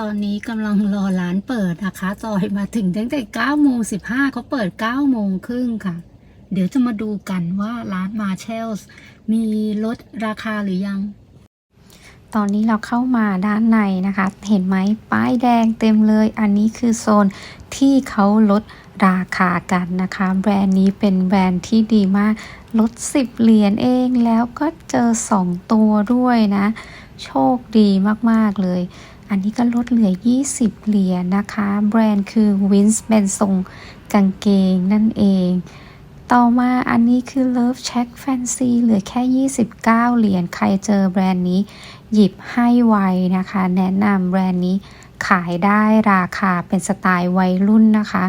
ตอนนี้กำลังรอร้านเปิดนะคะจอยมาถึงตั้งแต่9โมง15เขาเปิด9โมงครึ่งค่ะ เดี๋ยวจะมาดูกันว่าร้านมาเชลส์มีลดราคาหรือยัง ตอนนี้เราเข้ามาด้านในนะคะ เห็นไหมป้ายแดงเต็มเลย อันนี้คือโซนที่เขาลดราคากันนะคะ แบรนด์นี้เป็นแบรนด์ที่ดีมาก ลด 10 เหรียญเองแล้วก็เจอ 2 ตัวด้วยนะ โชคดีมาก ๆ เลย อันนี้ก็ลดเหลือ 20 เหรียญนะคะ แบรนด์คือ w i n s เป็นทรงกางเกงนั่นเอง ต่อมาอันนี้คือ Love Check Fancy เหลือแค่ 29 เหรียญ ใครเจอแบรนด์นี้หยิบให้ไวนะคะ แนะนำแบรนด์นี้ขายได้ราคาเป็นสไตล์วัยรุ่นนะคะ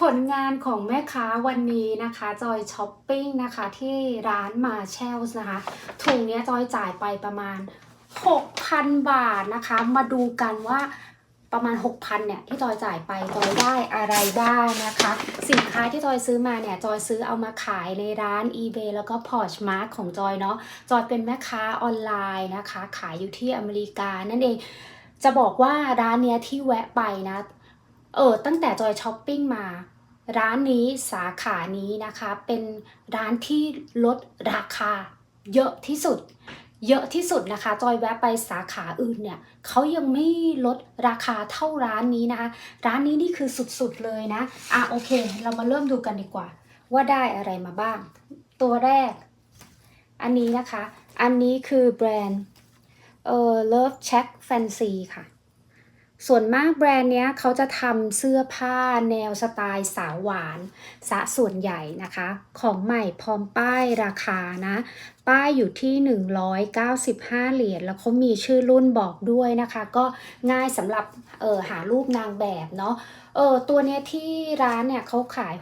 ผลงานของแม่ค้าวันนี้นะคะจอยช้อปปิ้งนะคะที่ร้านมาเชลส์นะคะถุงนี้จอยจ่ายไปประมาณ 6,000 บาทนะคะ มาดูกันว่าประมาณ 6,000เนี่ยที่จอยจ่ายไปจอยได้อะไรบ้างนะคะ สินค้าที่จอยซื้อมาเนี่ยจอยซื้อเอามาขายในร้าน eBay แล้วก็ Poshmark ของจอยเนาะจอยเป็นแม่ค้าออนไลน์นะคะ ขายอยู่ที่อเมริกานั่นเองจะบอกว่าร้านเนี้ยที่แวะไปนะเออตั้งแต่จอยช้อปปิ้งมา ร้านนี้สาขานี้นะคะเป็นร้านที่ลดราคาเยอะที่สุด เยอะที่สุดนะคะ จอยแวะไปสาขาอื่นเนี่ยเขายังไม่ลดราคาเท่าร้านนี้นะคะ ร้านนี้นี่คือสุดๆเลยนะ อะโอเค เรามาเริ่มดูกันดีกว่า ว่าได้อะไรมาบ้าง ตัวแรก อันนี้นะคะ อันนี้คือแบรนด์เออ Love Check Fancy ค่ะ ส่วนมากแบรนด์เนี้ยเขาจะทำเสื้อผ้าแนวสไตล์สาวหวานสะส่วนใหญ่นะคะ ของใหม่พร้อมป้ายราคานะ ป้ายอยู่ที่ 195 เหรียญแล้วเขามีชื่อรุ่นบอกด้วยนะคะ ก็ง่ายสำหรับเออหารูปนางแบบเนาะเออตัวเนี้ยที่ร้านเนี่ยเขาขาย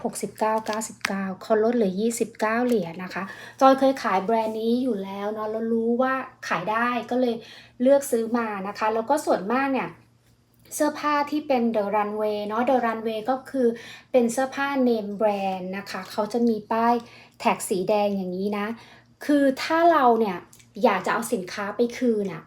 69-99เขาลดเหลือ 29 เหรียญนะคะ จอยเคยขายแบรนด์นี้อยู่แล้วเนาะแล้วรู้ว่าขายได้ก็เลยเลือกซื้อมานะคะ แล้วก็ส่วนมากเนี่ย เสื้อผ้าที่เป็น The Runway เนาะ The Runway ก็คือเป็นเสื้อผ้า name brand นะคะ เขาจะมีป้ายแท็กสีแดงอย่างนี้นะ คือถ้าเราเนี่ยอยากจะเอาสินค้าไปคืนอะ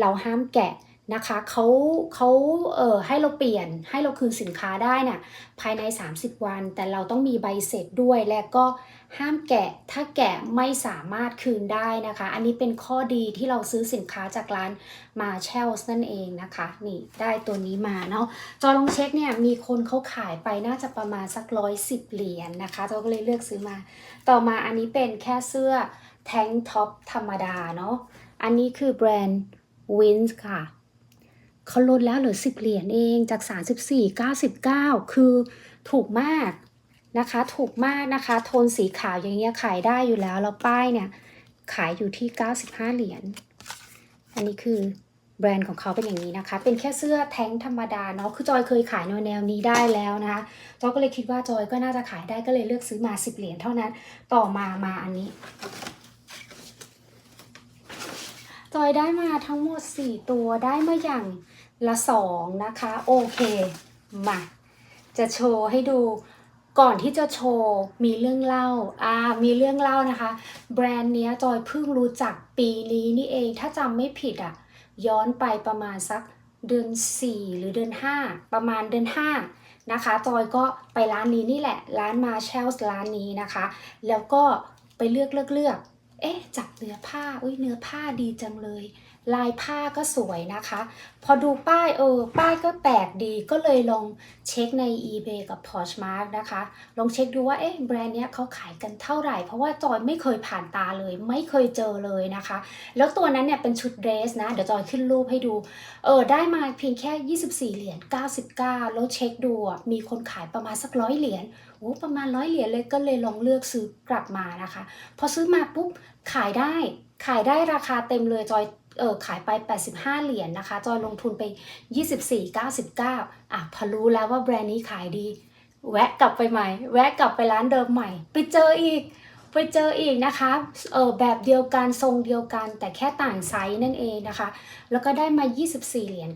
เราห้ามแกะนะคะเขาเขาเอ่อให้เราเปลี่ยนให้เราคืนสินค้าได้น่ะภายใน 30 วัน แต่เราต้องมีใบเสร็จด้วยและก็ ห้ามแกะ ถ้าแกะไม่สามารถคืนได้นะคะ อันนี้เป็นข้อดีที่เราซื้อสินค้าจากร้านมาเชลส์นั่นเองนะคะ นี่ได้ตัวนี้มาเนาะ จอลองเช็คเนี่ยมีคนเขาขายไปน่าจะประมาณสักร้อยสิบเหรียญนะคะจอก็เลยเลือกซื้อมา ต่อมาอันนี้เป็นแค่เสื้อแทงท็อปธรรมดาเนาะ อันนี้คือแบรนด์ Wins ค่ะเขาลดแล้วเหลือ 10 เหรียญเองจาก 34 99 คือถูกมาก นะคะถูกมากนะคะโทนสีขาวอย่างเงี้ยขายได้อยู่แล้วแล้วป้ายเนี่ยขายอยู่ที่ 95 เหรียญ อันนี้คือแบรนด์ของเขาเป็นอย่างนี้นะคะ เป็นแค่เสื้อแท้งธรรมดาเนาะ คือจอยเคยขายแนวแนวนี้ได้แล้วนะคะ จอยก็เลยคิดว่าจอยก็น่าจะขายได้ก็เลยเลือกซื้อมา 10 เหรียญเท่านั้น ต่อมามาอันนี้ จอยได้มาทั้งหมด 4 ตัวได้มาอย่างละสองนะคะ โอเค มา จะโชว์ให้ดู ก่อนที่จะโชว์ มีเรื่องเล่าอ่ามีเรื่องเล่านะคะ แบรนด์เนี้ยจอยเพิ่งรู้จักปีนี้นี่เอง ถ้าจำไม่ผิดอะ ย้อนไปประมาณสักเดือน 4 หรือเดือน 5 ประมาณเดือน 5 นะคะ จอยก็ไปร้านนี้นี่แหละ ร้านมาเชลส์ร้านนี้นะคะ แล้วก็ไปเลือกเลือกเลือก เอ๊ะ จับเนื้อผ้า อุ้ยเนื้อผ้าดีจังเลย ลายผ้าก็สวยนะคะ พอดูป้ายเออ ป้ายก็แปลกดีก็เลยลองเช็คใน eBay กับ Poshmark นะคะ ลองเช็คดูว่าเอ๊ะแบรนด์เนี้ยเขาขายกันเท่าไหร่ เพราะว่าจอยไม่เคยผ่านตาเลย ไม่เคยเจอเลยนะคะ แล้วตัวนั้นเนี่ยเป็นชุดเดรสนะ เดี๋ยวจอยขึ้นรูปให้ดู เออ ได้มาเพียงแค่ 24 เหรียญ 99 แล้วเช็คดูมีคนขายประมาณสักร้อยเหรียญโอ้ประมาณร้อยเหรียญเลยก็เลยลองเลือกซื้อกลับมานะคะ พอซื้อมาปุ๊บขายได้ขายได้ราคาเต็มเลยจอย เออขายไป 85 เหรียญนะคะ จอยลงทุนไป 24.99 อะพอรู้แล้วว่าแบรนด์นี้ขายดี แวะกลับไปใหม่ แวะกลับไปร้านเดิมใหม่ ไปเจออีก ไปเจออีกนะคะ เออแบบเดียวกันทรงเดียวกัน แต่แค่ต่างไซส์นั่นเองนะคะ แล้วก็ได้มา 24 เหรียญ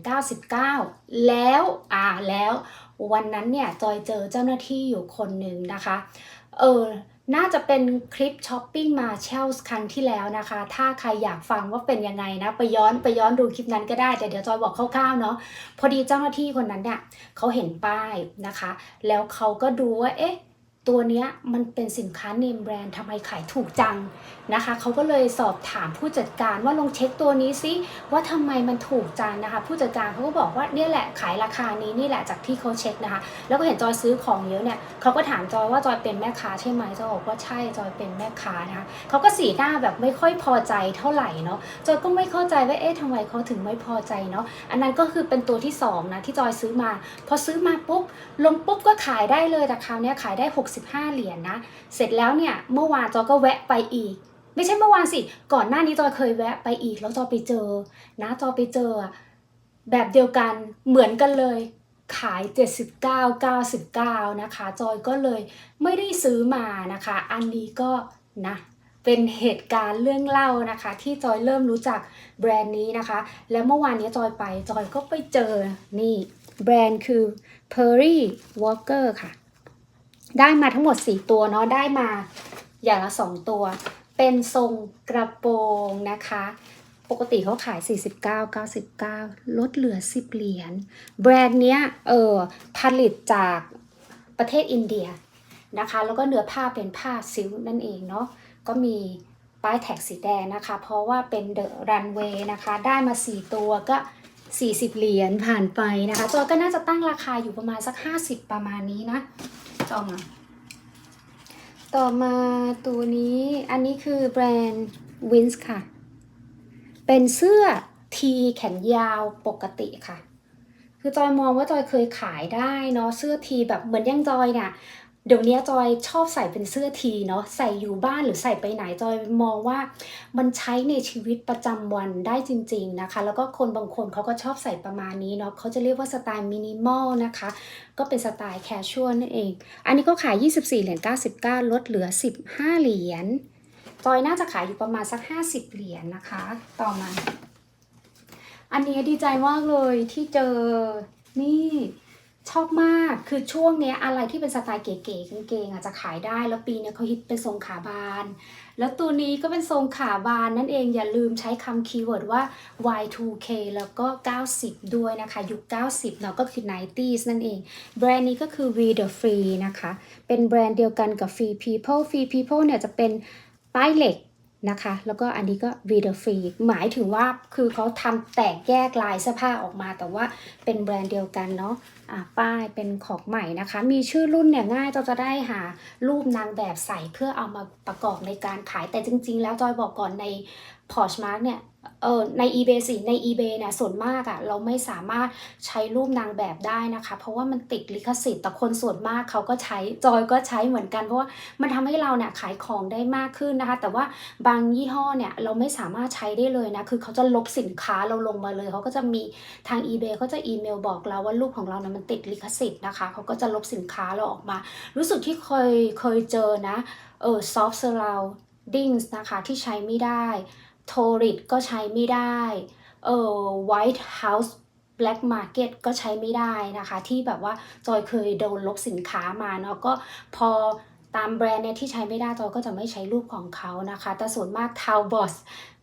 99 แล้ว อ่าแล้ว วันนั้นเนี่ย จอยเจอเจ้าหน้าที่อยู่คนหนึ่งนะคะ เออ น่าจะเป็นคลิปช้อปปิ้งมาเชลส์ครั้งที่แล้วนะคะ ถ้าใครอยากฟังว่าเป็นยังไงนะ ไปย้อนไปย้อนดูคลิปนั้นก็ได้ แต่เดี๋ยวจอยบอกคร่าวๆเนาะ พอดีเจ้าหน้าที่คนนั้นเนี่ยเขาเห็นป้ายนะคะ แล้วเขาก็ดูว่า เอ๊ะ ตัวเนี้ยมันเป็นสินค้าเนมแบรนด์ทำไมขายถูกจังนะคะเขาก็เลยสอบถามผู้จัดการว่าลองเช็คตัวนี้ซิว่าทำไมมันถูกจังนะคะ ผู้จัดการเขาก็บอกว่าเนี่ยแหละขายราคานี้นี่แหละจากที่เขาเช็คนะคะ แล้วก็เห็นจอยซื้อของเยอะเนี่ยเขาก็ถามจอยว่าจอยเป็นแม่ค้าใช่ไหมจอยบอกว่าใช่จอยเป็นแม่ค้านะคะเขาก็สีหน้าแบบไม่ค่อยพอใจเท่าไหร่เนาะจอยก็ไม่เข้าใจว่าเอ๊ะทำไมเขาถึงไม่พอใจเนาะอันนั้นก็คือเป็นตัวที่สองนะที่จอยซื้อมา พอซื้อมาปุ๊บลงปุ๊บก็ขายได้เลยแต่คราวนี้ขายได้65เหรียญนะ เสร็จแล้วเนี่ยเมื่อวานจอยก็แวะไปอีก ไม่ใช่เมื่อวานสิ ก่อนหน้านี้จอยเคยแวะไปอีก แล้วจอยไปเจอ นะจอยไปเจอ แบบเดียวกันเหมือนกันเลย ขาย 79 99 นะคะ จอยก็เลยไม่ได้ซื้อมานะคะ อันนี้ก็นะเป็นเหตุการณ์เรื่องเล่านะคะ ที่จอยเริ่มรู้จักแบรนด์นี้นะคะ แล้วเมื่อวานนี้จอยไปจอยก็ไปเจอนี่แบรนด์คือ Perry Walker ค่ะ ได้มาทั้งหมด 4 ตัวเนาะได้มาอย่างละ 2 ตัว เป็นทรงกระโปรงนะคะ ปกติเขาขาย 49 99 ลดเหลือ 10 เหรียญแบรนด์เนี้ยเออผลิตจากประเทศอินเดียนะคะ แล้วก็เนื้อผ้าเป็นผ้าซิลนั่นเองเนาะก็มีป้ายแท็กสีแดงนะคะ เพราะว่าเป็นเดอะรันเวย์นะคะ ได้มา 4 ตัวก็ 40 เหรียญผ่านไปนะคะจอยก็น่าจะตั้งราคาอยู่ประมาณสัก 50 ประมาณนี้นะ ต่อมาต่อมาตัวนี้อันนี้คือแบรนด์วินส์ค่ะ เป็นเสื้อทีแขนยาวปกติค่ะ คือจอยมองว่าจอยเคยขายได้เนาะเสื้อทีแบบเหมือนย่างจอยเนี่ย เดี๋ยวนี้จอยชอบใส่เป็นเสื้อทีเนาะใส่อยู่บ้านหรือใส่ไปไหนจอยมองว่ามันใช้ในชีวิตประจำวันได้จริง ๆนะคะ แล้วก็คนบางคนเขาก็ชอบใส่ประมาณนี้เนาะเขาจะเรียกว่าสไตล์มินิมอลนะคะ ก็เป็นสไตล์แคชชวลนั่นเอง อันนี้ก็ขาย 24 เหรียญ99 ลดเหลือ 15 เหรียญจอยน่าจะขายอยู่ประมาณสัก 50 เหรียญนะคะ ต่อมา อันนี้ดีใจมากเลยที่เจอนี่ ชอบมากคือช่วงเนี้ยอะไรที่เป็นสไตล์เก๋ๆกางเกงอาจจะขายได้ แล้วปีเนี้ยเขาฮิตเป็นทรงขาบาน แล้วตัวนี้ก็เป็นทรงขาบานนั่นเองอย่าลืมใช้คำคีย์เวิร์ดว่า Y2K แล้วก็ 90 ด้วยนะคะ ยุค 90 เนาะก็คือ 90s นั่นเอง แบรนด์นี้ก็คือ We the Free นะคะ เป็นแบรนด์เดียวกันกับ Free People Free People เนี่ยจะเป็นป้ายเหล็กนะคะ แล้วก็อันนี้ก็ We the Free หมายถึงว่าคือเขาทำแตกแยกลายเสื้อผ้าออกมา แต่ว่าเป็นแบรนด์เดียวกันเนาะอะ ป้ายเป็นของใหม่นะคะ มีชื่อรุ่นเนี่ยง่ายเราจะได้หารูปนางแบบใส่เพื่อเอามาประกอบในการขายแต่จริง ๆ แล้วจอยบอกก่อนใน Poshmark เนี่ยเออใน eBay สิใน eBay เนี่ยส่วนมากอะ่ะเราไม่สามารถใช้รูปนางแบบได้นะคะ เพราะว่ามันติดลิขสิทธิ์แต่คนส่วนมากเขาก็ใช้จอยก็ใช้เหมือนกัน เพราะว่ามันทำให้เราเนี่ยขายของได้มากขึ้นนะคะ แต่ว่าบางยี่ห้อเนี่ยเราไม่สามารถใช้ได้เลยนะคือเขาจะลบสินค้าเราลงมาเลยเขาก็จะมีทาง eBay เขาจะอีเมลบอกเราว่ารูปของเราเนี่ยมันติดลิขสิทธิ์นะคะเขาก็จะลบสินค้าเราออกมา รู้สึกที่เคยเคยเจอนะเออ soft surroundings นะคะที่ใช้ไม่ได้โทริดก็ใช้ไม่ได้เออ White House Black Market ก็ใช้ไม่ได้นะคะ ที่แบบว่าจอยเคยโดนลบสินค้ามาเนาะก็พอตามแบรนด์เนี่ยที่ใช้ไม่ได้จอยก็จะไม่ใช้รูปของเขานะคะ แต่ส่วนมาก t a l b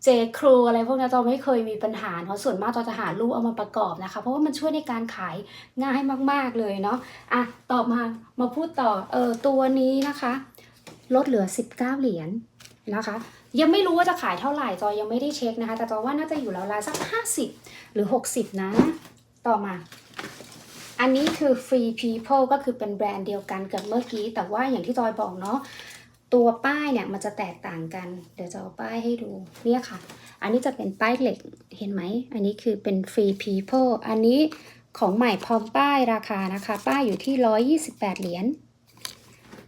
o s J Crew อะไรพวกนี้จอยไม่เคยมีปัญหาเพราะส่วนมากจอยจะหารูปเอามาประกอบนะคะ เพราะว่ามันช่วยในการขายง่ายมากๆเลยเนาะอะต่อมามาพูดต่อเออตัวนี้นะคะ ลดเหลือ 19 เหรียญนะคะ ยังไม่รู้ว่าจะขายเท่าไหร่จอยังไม่ได้เช็คนะคะ แต่จอว่าน่าจะอยู่ราวๆสัก 50 หรือ 60 นะ ต่อมาอันนี้คือ Free People ก็คือเป็นแบรนด์เดียวกันกับเมื่อกี้ แต่ว่าอย่างที่จอยบอกเนาะ ตัวป้ายเนี่ยมันจะแตกต่างกัน เดี๋ยวจะเอาป้ายให้ดูเนี่ยค่ะ อันนี้จะเป็นป้ายเหล็กเห็นไหม อันนี้คือเป็น Free People อันนี้ของใหม่พร้อมป้ายราคานะคะ ป้ายอยู่ที่ 128 เหรียญ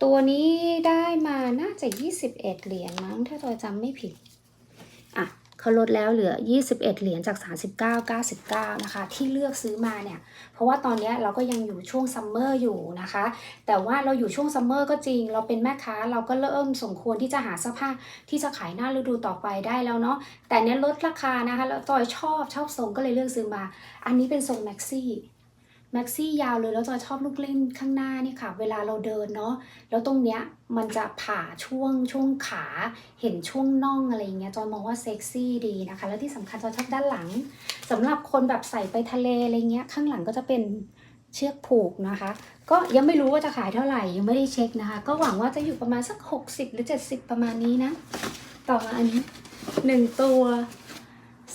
ตัวนี้ได้มาน่าจะ 21 เหรียญมั้งถ้าจอยจำไม่ผิด เขาลดแล้วเหลือ 21 เหรียญจาก 39 99 นะคะ ที่เลือกซื้อมาเนี่ย เพราะว่าตอนนี้เราก็ยังอยู่ช่วงซัมเมอร์อยู่นะคะ แต่ว่าเราอยู่ช่วงซัมเมอร์ก็จริง เราเป็นแม่ค้าเราก็เริ่มสมควรที่จะหาเสื้อผ้าที่จะขายหน้าฤดูต่อไปได้แล้วเนาะ แต่เนี้ยลดราคานะคะ แล้วจอยชอบชอบทรงก็เลยเลือกซื้อมา อันนี้เป็นทรงแม็กซี่ แม็กซี่ยาวเลยแล้วจอยชอบลูกเล่นข้างหน้านี่ค่ะ เวลาเราเดินเนาะแล้วตรงเนี้ยมันจะผ่าช่วงช่วงขาเห็นช่วงน่องอะไรอย่างเงี้ยจอยมองว่าเซ็กซี่ดีนะคะ แล้วที่สำคัญจอยชอบด้านหลังสำหรับคนแบบใส่ไปทะเลอะไรเงี้ยข้างหลังก็จะเป็นเชือกผูกนะคะ ก็ยังไม่รู้ว่าจะขายเท่าไหร่ยังไม่ได้เช็คนะคะ ก็หวังว่าจะอยู่ประมาณสัก 60 หรือ 70 ประมาณนี้นะ ต่อมาอันนี้หนึ่งตัว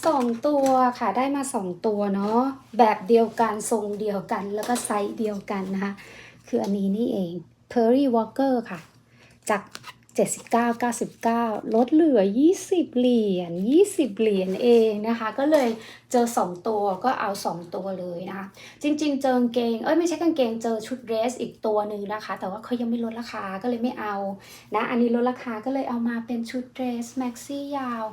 สองตัวค่ะได้มาสองตัวเนาะแบบเดียวกันทรงเดียวกัน แล้วก็ไซส์เดียวกันนะคะ คืออันนี้นี่เอง Perry Walker ค่ะ จาก 79 99 ลดเหลือ 20 เหรียญ 20 เหรียญเองนะคะ ก็เลยเจอ 2 ตัวก็เอา 2 ตัวเลยนะคะ จริง ๆ เจอกางเกง เอ้ยไม่ใช่กางเกง เจอชุดเดรสอีกตัวหนึ่งนะคะ แต่ว่าเขายังไม่ลดราคา ก็เลยไม่เอานะ อันนี้ลดราคาก็เลยเอามาเป็นชุดเดรสแม็กซี่ยาว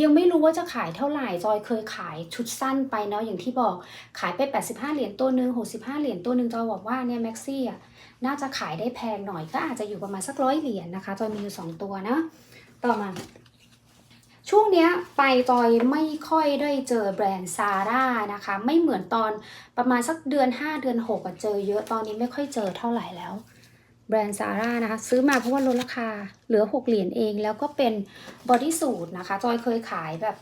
ยังไม่รู้ว่าจะขายเท่าไหร่ จอยเคยขายชุดสั้นไปเนาะ อย่างที่บอก ขายไป 85 เหรียญตัวหนึ่ง65 เหรียญตัวหนึ่งจอยบอกว่าเนี่ยแม็กซี่อะ น่าจะขายได้แพงหน่อยก็อาจจะอยู่ประมาณสักร้อยเหรียญนะคะจอยมีอยู่สองตัวนะ ต่อมา ช่วงเนี้ยไปจอยไม่ค่อยได้เจอแบรนด์ซาร่านะคะ ไม่เหมือนตอนประมาณสักเดือน 5 เดือน6อะเจอเยอะตอนนี้ไม่ค่อยเจอเท่าไหร่แล้วแบรนด์ซาร่านะคะ ซื้อมาเพราะว่าลดราคาเหลือ 6 เหรียญเอง แล้วก็เป็นบอดี้สูทนะคะ จอยเคยขายแบบ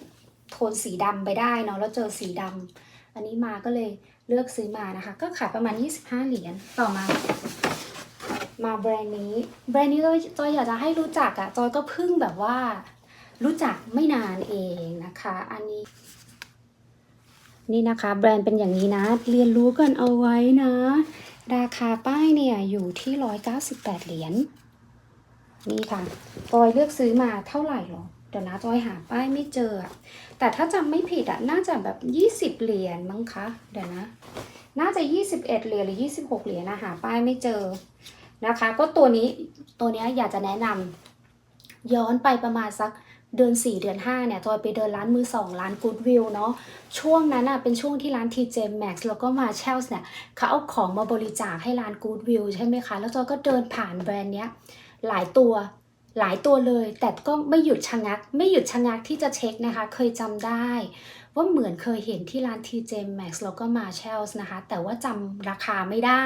โทนสีดำไปได้เนาะแล้วเจอสีดำอันนี้มาก็เลยเลือกซื้อมานะคะ ก็ขายประมาณ 25 เหรียญต่อมา มาแบรนด์นี้ แบรนด์นี้จอยจอยอยากจะให้รู้จักอะจอยก็เพิ่งแบบว่า รู้จักไม่นานเองนะคะ อันนี้ นี่นะคะ แบรนด์เป็นอย่างนี้นะ เรียนรู้กันเอาไว้นะ ราคาป้ายเนี่ยอยู่ที่ 198 เหรียญนี่ค่ะจอยเลือกซื้อมาเท่าไหร่หรอเดี๋ยวนะจอยหาป้ายไม่เจอ แต่ถ้าจำไม่ผิดอะน่าจะแบบ 20 เหรียญมั้งคะ เดี๋ยวนะ น่าจะ 21 เหรียญหรือ 26 เหรียญนะหาป้ายไม่เจอ นะคะ ก็ตัวนี้ตัวเนี้ยอยากจะแนะนำย้อนไปประมาณสักเดือน 4 เดือน 5 เนี่ยจอยไปเดินร้านมือสองร้าน Goodwill เนาะช่วงนั้นอะเป็นช่วงที่ร้าน TJ Maxx แล้วก็ Marshalls เนี่ยเขาเอาของมาบริจาคให้ร้าน Goodwill ใช่ไหมคะ แล้วจอยก็เดินผ่านแบรนด์เนี้ยหลายตัวหลายตัวเลย แต่ก็ไม่หยุดชะงัก ไม่หยุดชะงักที่จะเช็คนะคะ เคยจำได้ ว่าเหมือนเคยเห็นที่ร้าน TJ Maxx แล้วก็ Marshalls นะคะ แต่ว่าจำราคาไม่ได้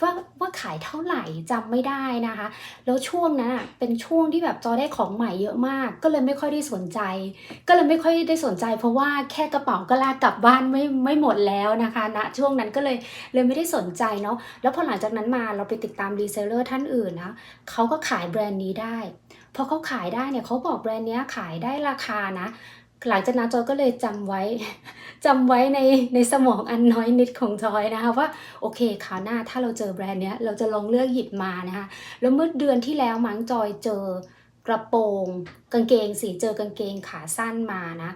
ว่าว่าขายเท่าไหร่จำไม่ได้นะคะ แล้วช่วงนั้นอะเป็นช่วงที่แบบจอได้ของใหม่เยอะมาก ก็เลยไม่ค่อยได้สนใจ ก็เลยไม่ค่อยได้สนใจ เพราะว่าแค่กระเป๋าก็ลากกลับบ้านไม่ไม่หมดแล้วนะคะณนะช่วงนั้นก็เลยเลยไม่ได้สนใจเนาะแล้วพอหลังจากนั้นมาเราไปติดตามรีเซลเลอร์ท่านอื่นนะเขาก็ขายแบรนด์นี้ได้พอเขาขายได้เนี่ยเขาบอกแบรนด์เนี้ยขายได้ราคานะ หลังจากนั้นจอยก็เลยจำไว้จำไว้ในในสมองอันน้อยนิดของจอยนะคะว่าโอเคคราวหน้าถ้าเราเจอแบรนด์เนี้ยเราจะลองเลือกหยิบมานะคะแล้วเมื่อเดือนที่แล้วมั้งจอยเจอกระโปรงกางเกงสีเจอกางเกงขาสั้นมานะ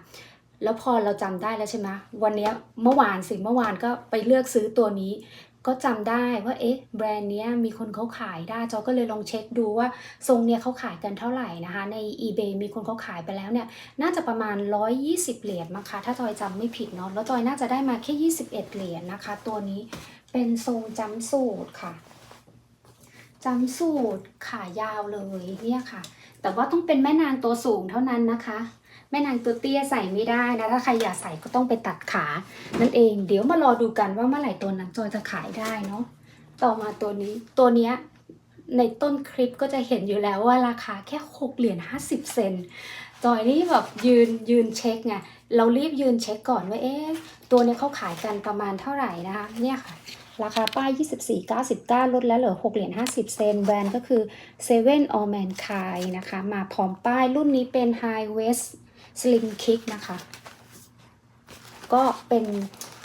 แล้วพอเราจำได้แล้วใช่ไหมวันนี้เมื่อวานสิเมื่อวานก็ไปเลือกซื้อตัวนี้ ก็จำได้ว่าเอ๊ะแบรนด์เนี้ยมีคนเขาขายได้จอยก็เลยลองเช็คดูว่าทรงเนี้ยเขาขายกันเท่าไหร่นะคะ ใน eBay มีคนเขาขายไปแล้วเนี่ยน่าจะประมาณ 120 เหรียญมั้งคะถ้าจอยจำไม่ผิดเนาะแล้วจอยน่าจะได้มาแค่ 21 เหรียญนะคะ ตัวนี้เป็นทรงจำสูตรค่ะจำสูตรขายาวเลยเนี่ยค่ะ แต่ว่าต้องเป็นแม่นางตัวสูงเท่านั้นนะคะ แม่นางตัวเตี้ยใส่ไม่ได้นะ ถ้าใครอยากใส่ก็ต้องไปตัดขา นั่นเอง เดี๋ยวมารอดูกันว่าเมื่อไหร่ตัวนั้นจอยจะขายได้เนาะ ต่อมาตัวนี้ ตัวเนี้ยในต้นคลิปก็จะเห็นอยู่แล้วว่าราคาแค่6เหรียญ50เซนจอยนี่แบบยืนยืนเช็คไง เรารีบยืนเช็คก่อนว่าเอ๊ะตัวนี้เขาขายกันประมาณเท่าไหร่นะคะ เนี่ยค่ะราคาป้าย 24.99 ลดแล้วเหลือ 6 เหรียญ 50 เซน แบรนด์ก็คือ Seven All Mankind นะคะ มาพร้อมป้ายรุ่นนี้เป็น High Waist Slim Kick นะคะ ก็เป็น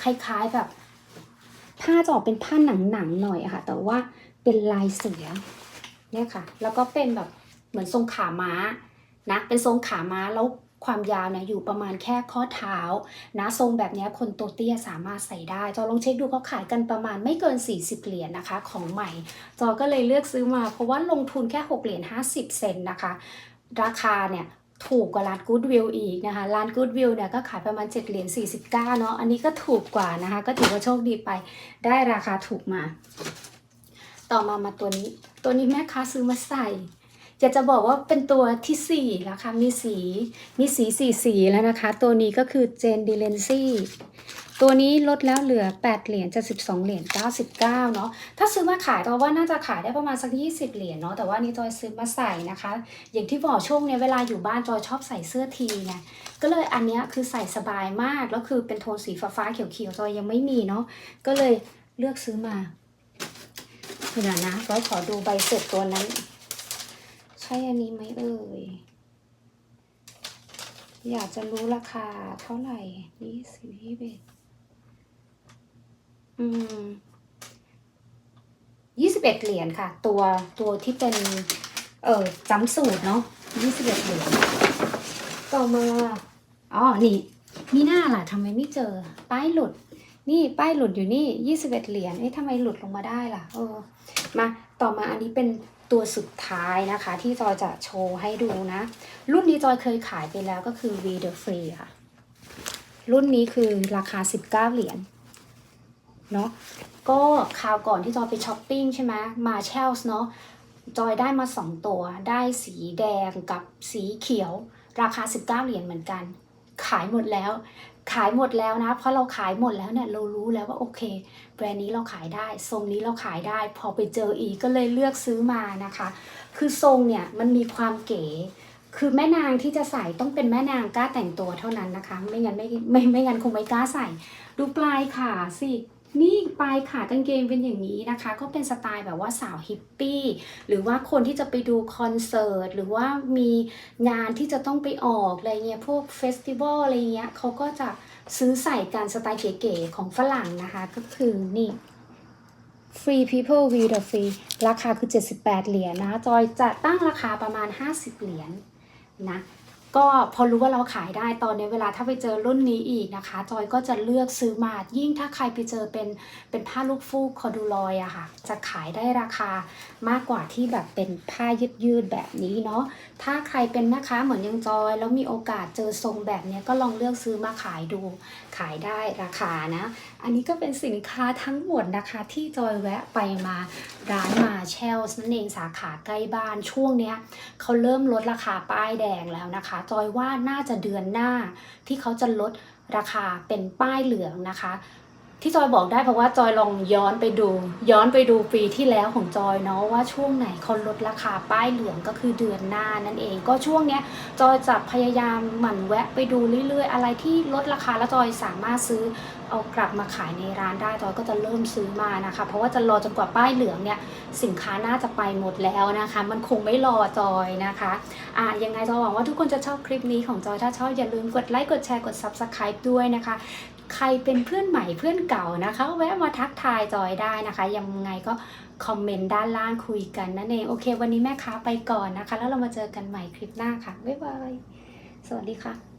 คล้ายๆแบบ ผ้าจะออกเป็นผ้าหนังๆหน่อยอะค่ะ แต่ว่าเป็นลายเสือเนี่ยค่ะ แล้วก็เป็นแบบเหมือนทรงขาม้านะ เป็นทรงขาม้าแล้วความยาวเนี่ยอยู่ประมาณแค่ข้อเท้านะทรงแบบนี้คนตัวเตี้ยสามารถใส่ได้ จอลองเช็คดูเขาขายกันประมาณไม่เกิน 40 เหรียญนะคะ ของใหม่ จอก็เลยเลือกซื้อมา เพราะว่าลงทุนแค่ 6 เหรียญ50 เซนนะคะ ราคาเนี่ย ถูกกว่าร้านกู๊ดวิวอีกนะคะร้านกู๊ดวิวเนี่ยก็ขายประมาณ7เหรียญ49เนาะอันนี้ก็ถูกกว่านะคะ ก็ถือว่าโชคดีไปได้ราคาถูกมา ต่อมามาตัวนี้ ตัวนี้แม่ค้าซื้อมาใส่อยากจะบอกว่าเป็นตัวที่สี่แล้วค่ะ มีสี มีสีสี่สีแล้วนะคะ ตัวนี้ก็คือเจนดิเลนซี่ ตัวนี้ลดแล้วเหลือ 8 เหรียญจะ12 เหรียญ99 เนาะ ถ้าซื้อมาขายตัวว่าน่าจะขายได้ประมาณสัก 20 เหรียญเนาะ แต่ว่านี่จอยซื้อมาใส่นะคะ อย่างที่บอกช่วงเนี้ยเวลาอยู่บ้านจอยชอบใส่เสื้อทีไง ก็เลยอันเนี้ยคือใส่สบายมาก แล้วคือเป็นโทนสีฟ้าๆเขียวๆจอยยังไม่มีเนาะ ก็เลยเลือกซื้อมาเดี๋ยวนะจอยขอดูใบเสร็จตัวนั้น ใช่อันนี้ไหมเอ่ยอยากจะรู้ราคาเท่าไหร่ยี่สิบยี่สิบ ยี่สิบเอ็ดเหรียญค่ะ ตัวตัวที่เป็น เออจำสูตรเนาะยี่สิบเอ็ดเหรียญต่อมาอ๋อนี่มีหน้าล่ะทำไมไม่เจอ ป้ายหลุด นี่ป้ายหลุดอยู่นี่ยี่สิบเอ็ดเหรียญเอ๊ะทำไมหลุดลงมาได้ล่ะ เออ มาต่อมาอันนี้เป็นตัวสุดท้ายนะคะ ที่จอยจะโชว์ให้ดูนะ รุ่นนี้จอยเคยขายไปแล้วก็คือ V the Free ค่ะ รุ่นนี้คือราคา 19 เหรียญ เนาะก็คราวก่อนที่จอยไปช้อปปิ้งใช่ไหมมาเชลส์เนาะจอยได้มา2ตัว ได้สีแดงกับสีเขียว ราคา 19 เหรียญเหมือนกัน ขายหมดแล้ว ขายหมดแล้วนะ เพราะเราขายหมดแล้วเนี่ยเรารู้แล้วว่าโอเค แบรนด์นี้เราขายได้ ทรงนี้เราขายได้ พอไปเจออีกก็เลยเลือกซื้อมานะคะ คือทรงเนี่ยมันมีความเก๋ คือแม่นางที่จะใส่ต้องเป็นแม่นางกล้าแต่งตัวเท่านั้นนะคะ ไม่งั้นไม่ไม่ไม่งั้นคงไม่กล้าใส่ ดูปลายขาสิ นี่ปลายขากางเกงเป็นอย่างนี้นะคะ ก็เป็นสไตล์แบบว่าสาวฮิปปี้หรือว่าคนที่จะไปดูคอนเสิร์ตหรือว่ามีงานที่จะต้องไปออกอะไรเงี้ยพวกเฟสติวัลอะไรเงี้ยเขาก็จะซื้อใส่การสไตล์เก๋ๆของฝรั่งนะคะ ก็คือนี่ Free People with the Free ราคาคือ 78 เหรียญนะ จอยจะตั้งราคาประมาณ 50 เหรียญนะ ก็พอรู้ว่าเราขายได้ตอนนี้เวลาถ้าไปเจอรุ่นนี้อีกนะคะ จอยก็จะเลือกซื้อมา ยิ่งถ้าใครไปเจอเป็นเป็นผ้าลูกฟูกคอดูลอยอะค่ะ จะขายได้ราคามากกว่าที่แบบเป็นผ้ายืดยืดแบบนี้เนาะ ถ้าใครเป็นแม่ค้าเหมือนยังจอย แล้วมีโอกาสเจอทรงแบบเนี้ยก็ลองเลือกซื้อมาขายดู ขายได้ราคานะ อันนี้ก็เป็นสินค้าทั้งหมดนะคะ ที่จอยแวะไปมาร้านมาเชลส์นั่นเองสาขาใกล้บ้านช่วงเนี้ยเขาเริ่มลดราคาป้ายแดงแล้วนะคะ จอยว่าน่าจะเดือนหน้าที่เขาจะลดราคาเป็นป้ายเหลืองนะคะ ที่จอยบอกได้เพราะว่าจอยลองย้อนไปดู ย้อนไปดูปีที่แล้วของจอยเนาะว่าช่วงไหนเขาลดราคาป้ายเหลืองก็คือเดือนหน้านั่นเอง ก็ช่วงเนี้ยจอยจะพยายามหมั่นแวะไปดูเรื่อยๆ อะไรที่ลดราคาแล้วจอยสามารถซื้อเอากลับมาขายในร้านได้จอยก็จะเริ่มซื้อมานะคะ เพราะว่าจะรอจนกว่าป้ายเหลืองเนี่ยสินค้าน่าจะไปหมดแล้วนะคะ มันคงไม่รอจอยนะคะอะยังไงจอยหวังว่าทุกคนจะชอบคลิปนี้ของจอยถ้าชอบอย่าลืมกดไลค์กดแชร์กด subscribe ด้วยนะคะ ใครเป็นเพื่อนใหม่เพื่อนเก่านะคะ แวะมาทักทายจอยได้นะคะ ยังไงก็คอมเมนต์ด้านล่างคุยกันนั่นเอง โอเค วันนี้แม่ค้าไปก่อนนะคะ แล้วเรามาเจอกันใหม่คลิปหน้าค่ะ บ๊ายบาย สวัสดีค่ะ